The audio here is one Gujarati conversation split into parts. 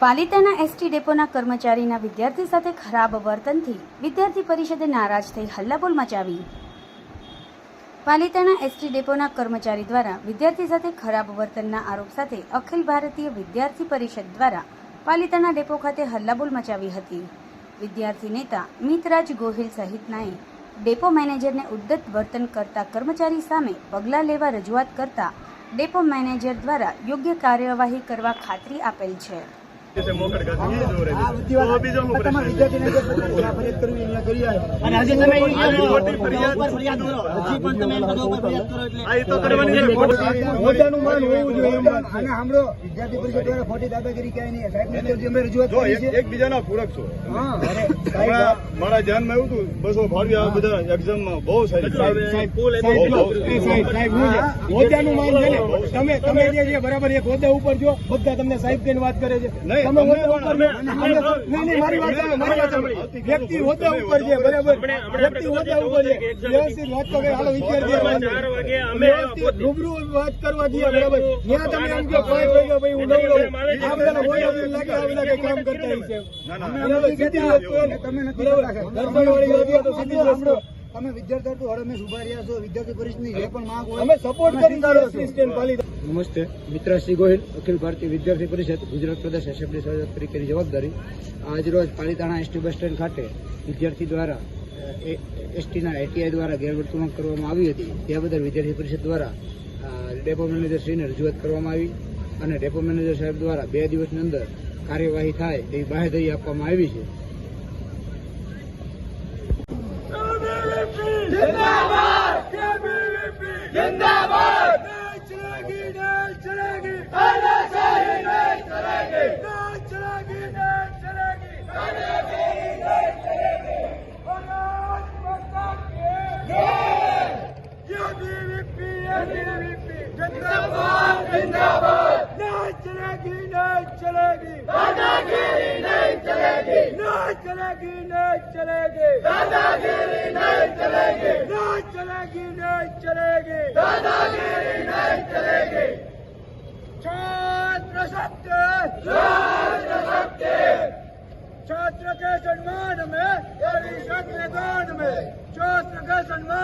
પાલિતાના એસટી ડેપોના કર્મચારીના વિદ્યાર્થી સાથે ખરાબ વર્તનથી વિદ્યાર્થી પરિષદે નારાજ થઈ હલ્લાબોલ મચાવી. પાલિતાના એસટી ડેપોના કર્મચારી દ્વારા વિદ્યાર્થી સાથે ખરાબ વર્તનના આરોપ સાથે અખિલ ભારતીય વિદ્યાર્થી પરિષદ દ્વારા પાલિતાના ડેપો ખાતે હલ્લાબોલ મચાવી હતી. વિદ્યાર્થી નેતા મિતરાજ ગોહિલ સહિતનાએ ડેપો મેનેજરને ઉદ્દત વર્તન કરતા કર્મચારી સામે પગલાં લેવા રજૂઆત કરતા ડેપો મેનેજર દ્વારા યોગ્ય કાર્યવાહી કરવા ખાતરી આપેલ છે. રીતે મોકળ કાઢી એ દોરે આ બધી વાત તો બીજો શું પ્રશ્ન વિદ્યાર્થીને જે ફરિયાદ કરવી એમને કરી આવે. અને હજી તમે એમ આ કહો ખોટી ફરિયાદ ફરિયાદ કરો હજી પણ તમે એમ ઉપર ફરિયાદ કરો એટલે આ તો કરવાની છે ખોટી માન હોવું જોઈએ એમ. આને સાંભળો, વિદ્યાર્થી પરિષદ દ્વારા ખોટી દાદાગીરી ક્યાંય નહીં. સાહેબને તો અમે રજૂઆત કરી એક છે. એકબીજાના પૂરક છો હા, અરે, મારા ધ્યાનમાં આવ્યું હતું બસો ફાળવી આ બધા એક્ઝામમાં બહુ સારી સાહેબ, સાહેબ, માન છે ને. તમે તમે જે બરાબર એક હોદ્દા ઉપર જો બધા તમને સાહેબ કહીને વાત કરે છે નહીં, તમે હોદ્દા ઉપર નહીં નહીં મારી વાત સાંભળો, મારી વાત સાંભળો. વ્યક્તિ હોદ્દા ઉપર છે બરાબર? વ્યક્તિ હોદ્દા ઉપર છે. વ્યવસ્થિત વાત તો હાલો વ્યવસ્થિત રૂબરૂ વાત કરવા દઈએ બરાબર? ત્યાં તમે એમ કહો પાંચ વાગ્યા ભાઈ હું નવરો. આ બધાને હોય એવું લાગે આ બધા કઈ કામ કરતા. બરાબર, વાત ને. તમે નથી કહો તો સીધી જ તમે વિદ્યાર્થી તો હડમે ઊભા રહ્યા છો. વિદ્યાર્થી પરિષદની જે પણ માંગ હોય અમે સપોર્ટ કરી સ્ટેન્ડ પાલિત નમસ્તે. મિત્ર શ્રી ગોહિલ, અખિલ ભારતીય વિદ્યાર્થી પરિષદ, ગુજરાત પ્રદેશ એસેમ્બલી સંયોજક તરીકેની જવાબદારી. આજરોજ પાલીતાણા એસટી બસ સ્ટેન્ડ ખાતે વિદ્યાર્થી દ્વારા એસટીના એટીઆઈ દ્વારા ગેરવર્તણૂક કરવામાં આવી હતી. તે બદલ વિદ્યાર્થી પરિષદ દ્વારા ડેપો મેનેજરશ્રીને રજૂઆત કરવામાં આવી અને ડેપો મેનેજર સાહેબ દ્વારા બે દિવસની અંદર કાર્યવાહી થાય તેવી બાહેધરી આપવામાં આવી છે. छात्र शक्ति छात्र के सम्मान में यदि संविधान में छात्र के सम्मान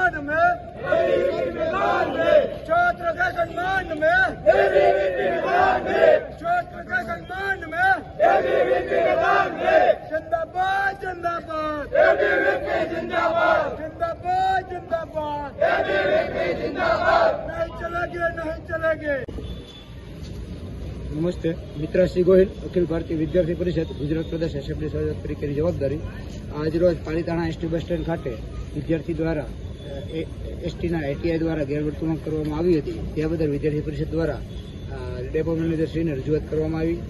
छात्र के सम्मान में छात्र के सम्मान में जिंदाबाद जिंदाबाद जिंदाबाद जिंदाबाद जिंदाबाद नहीं चलेंगे नहीं चलेंगे નમસ્તે મિત્ર શ્રી ગોહિલ અખિલ ભારતીય વિદ્યાર્થી પરિષદ ગુજરાત પ્રદેશ એસેમ્બલી સંયોજક તરીકેની જવાબદારી આજરોજ પાલિતાણા એસટી બસ સ્ટેન્ડ ખાતે વિદ્યાર્થી દ્વારા એસટીના એટીઆઈ દ્વારા ગેરવર્તણૂક કરવામાં આવી હતી. તે બદલ વિદ્યાર્થી પરિષદ દ્વારા ડેપો મેનેજરશ્રીને રજૂઆત કરવામાં આવી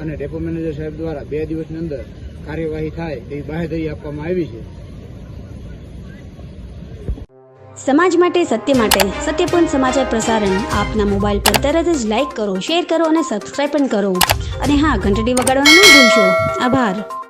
અને ડેપો મેનેજર સાહેબ દ્વારા બે દિવસની અંદર કાર્યવાહી થાય તેવી બાહેધરી આપવામાં આવી છે. સમાજ માટે, સત્ય માટે સત્યપૂર્ણ સમાચાર પ્રસારણ આપના મોબાઈલ પર તરત જ લાઈક કરો, શેર કરો અને સબસ્ક્રાઈબ પણ કરો. અને હા, ઘંટડી વગાડવાનું ન ભૂલશો. આભાર.